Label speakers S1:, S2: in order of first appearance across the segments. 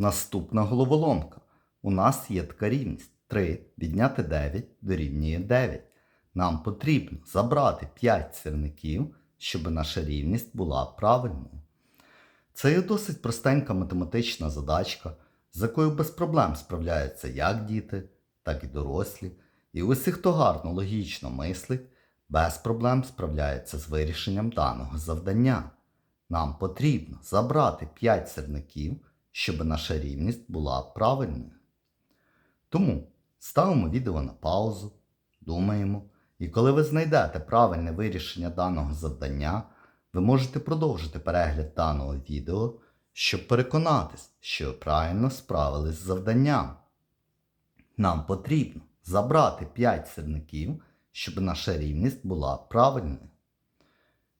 S1: Наступна головоломка. У нас є така рівність. 3 відняти 9 дорівнює 9. Нам потрібно забрати 5 сірників, щоб наша рівність була правильною. Це є досить простенька математична задачка, з якою без проблем справляються як діти, так і дорослі. І усі, хто гарно логічно мислить, без проблем справляється з вирішенням даного завдання. Нам потрібно забрати 5 сірників, щоб наша рівність була правильною. Тому ставимо відео на паузу, думаємо, і коли ви знайдете правильне вирішення даного завдання, ви можете продовжити перегляд даного відео, щоб переконатись, що ви правильно справились з завданням. Нам потрібно забрати 5 сірників, щоб наша рівність була правильною.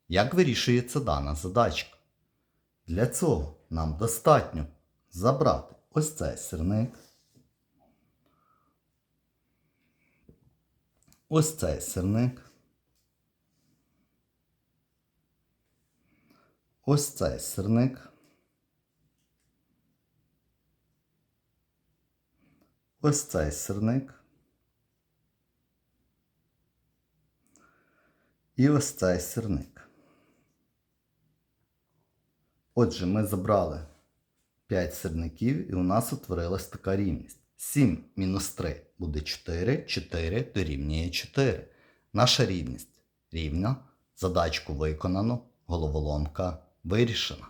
S1: Як вирішується дана задачка? Для цього нам достатньо забрати ось цей сірник, ось цей сірник, ось цей сірник, ось цей сірник. І ось цей сирник. Отже, ми забрали 5 сирників і у нас утворилась така рівність. 7 мінус 3 буде 4, 4 дорівнює 4. Наша рівність рівна. Задачку виконано, головоломка вирішена.